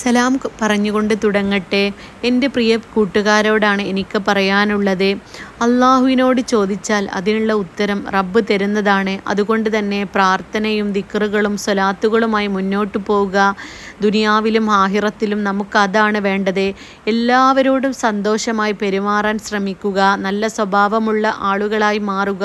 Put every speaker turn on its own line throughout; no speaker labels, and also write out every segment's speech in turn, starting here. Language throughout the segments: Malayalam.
സലാം പറഞ്ഞുകൊണ്ട് തുടങ്ങട്ടെ. എന്റെ പ്രിയ കൂട്ടുകാരോടാണ് എനിക്ക് പറയാനുള്ളത്. അള്ളാഹുവിനോട് ചോദിച്ചാൽ അതിനുള്ള ഉത്തരം റബ്ബ് തരുന്നതാണ്. അതുകൊണ്ട് തന്നെ പ്രാർത്ഥനയും ദിക്കറുകളും സ്വലാത്തുകളുമായി മുന്നോട്ട് പോവുക. ദുനിയാവിലും ആഹിറത്തിലും നമുക്ക് അതാണ് വേണ്ടത്. എല്ലാവരോടും സന്തോഷമായി പെരുമാറാൻ ശ്രമിക്കുക. നല്ല സ്വഭാവമുള്ള ആളുകളായി മാറുക.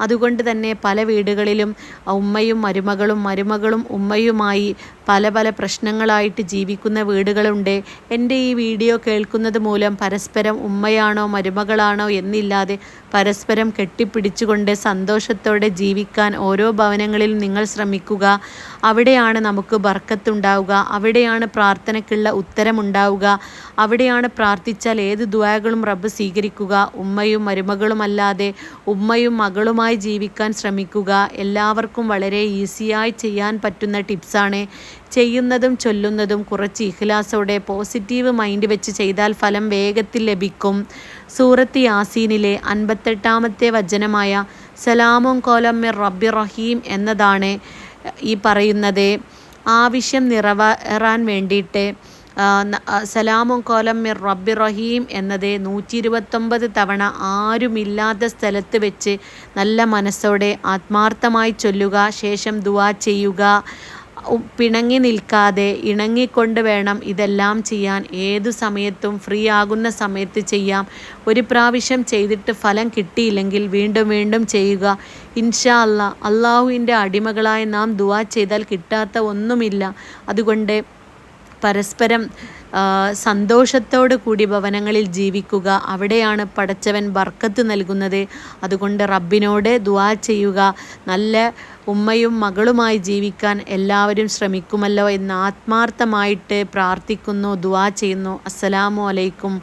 അതുകൊണ്ട് തന്നെ പല വീടുകളിലും ഉമ്മയും മരുമകളും മരുമകളും ഉമ്മയുമായി പല പല പ്രശ്നങ്ങളായിട്ട് ജീവിക്കുന്ന വീടുകളുണ്ട്. എന്റെ ഈ വീഡിയോ കേൾക്കുന്നത് മൂലം പരസ്പരം ഉമ്മയാണോ മരുമകളാണോ എന്നില്ലാതെ പരസ്പരം കെട്ടിപ്പിടിച്ചുകൊണ്ട് സന്തോഷത്തോടെ ജീവിക്കാൻ ഓരോ ഭവനങ്ങളിൽ നിങ്ങൾ ശ്രമിക്കുക. അവിടെയാണ് നമുക്ക് ബർക്കത്തുണ്ടാവുക. അവിടെയാണ് പ്രാർത്ഥനയ്ക്കുള്ള ഉത്തരമുണ്ടാവുക. അവിടെയാണ് പ്രാർത്ഥിച്ചാൽ ഏത് ദ്വാകളും റബ്ബ് സ്വീകരിക്കുക. ഉമ്മയും മരുമകളുമല്ലാതെ ഉമ്മയും മകളുമായി ജീവിക്കാൻ ശ്രമിക്കുക. എല്ലാവർക്കും വളരെ ഈസിയായി ചെയ്യാൻ പറ്റുന്ന ടിപ്സാണ് ചെയ്യുന്നതും ചൊല്ലുന്നതും കുറച്ച് ഇഖ്ലാസോടെ പോസിറ്റീവ് മൈൻഡ് വെച്ച് ചെയ്താൽ ഫലം വേഗത്തിൽ ലഭിക്കും. സൂറത്ത് യാസീനിലെ അൻപത്തെട്ടാമത്തെ വചനമായ സലാമും കോലം മിർ റബ്ബി റഹീം എന്നതാണ് ഈ പറയുന്നത്. ആവശ്യം നിറവേറാൻ വേണ്ടിയിട്ട് സലാമും കോലം മിർ റബ്ബി റഹീം എന്നത് നൂറ്റി ഇരുപത്തൊമ്പത് തവണ ആരുമില്ലാത്ത സ്ഥലത്ത് വെച്ച് നല്ല മനസ്സോടെ ആത്മാർത്ഥമായി ചൊല്ലുക ശേഷം ദുവാ ചെയ്യുക. പിണങ്ങി നിൽക്കാതെ ഇണങ്ങിക്കൊണ്ട് വേണം ഇതെല്ലാം ചെയ്യാൻ. ഏതു സമയത്തും ഫ്രീ ആകുന്ന സമയത്ത് ചെയ്യാം. ഒരു പ്രാവശ്യം ചെയ്തിട്ട് ഫലം കിട്ടിയില്ലെങ്കിൽ വീണ്ടും വീണ്ടും ചെയ്യുക. ഇൻഷാ അല്ല അള്ളാഹുവിന്റെ അടിമകളായി നാം ദുവാ ചെയ്താൽ കിട്ടാത്ത ഒന്നുമില്ല. അതുകൊണ്ട് പരസ്പരം സന്തോഷത്തോടു കൂടി ഭവനങ്ങളിൽ ജീവിക്കുക. അവിടെയാണ് പടച്ചവൻ ബർക്കത്ത് നൽകുന്നത്. അതുകൊണ്ട് റബ്ബിനോട് ദുവാ ചെയ്യുക. നല്ല ഉമ്മയും മകളുമായി ജീവിക്കാൻ എല്ലാവരും ശ്രമിക്കുമല്ലോ എന്ന് ആത്മാർത്ഥമായിട്ട് പ്രാർത്ഥിക്കുന്നു ദുവാ ചെയ്യുന്നു. അസ്സലാമു അലൈക്കും.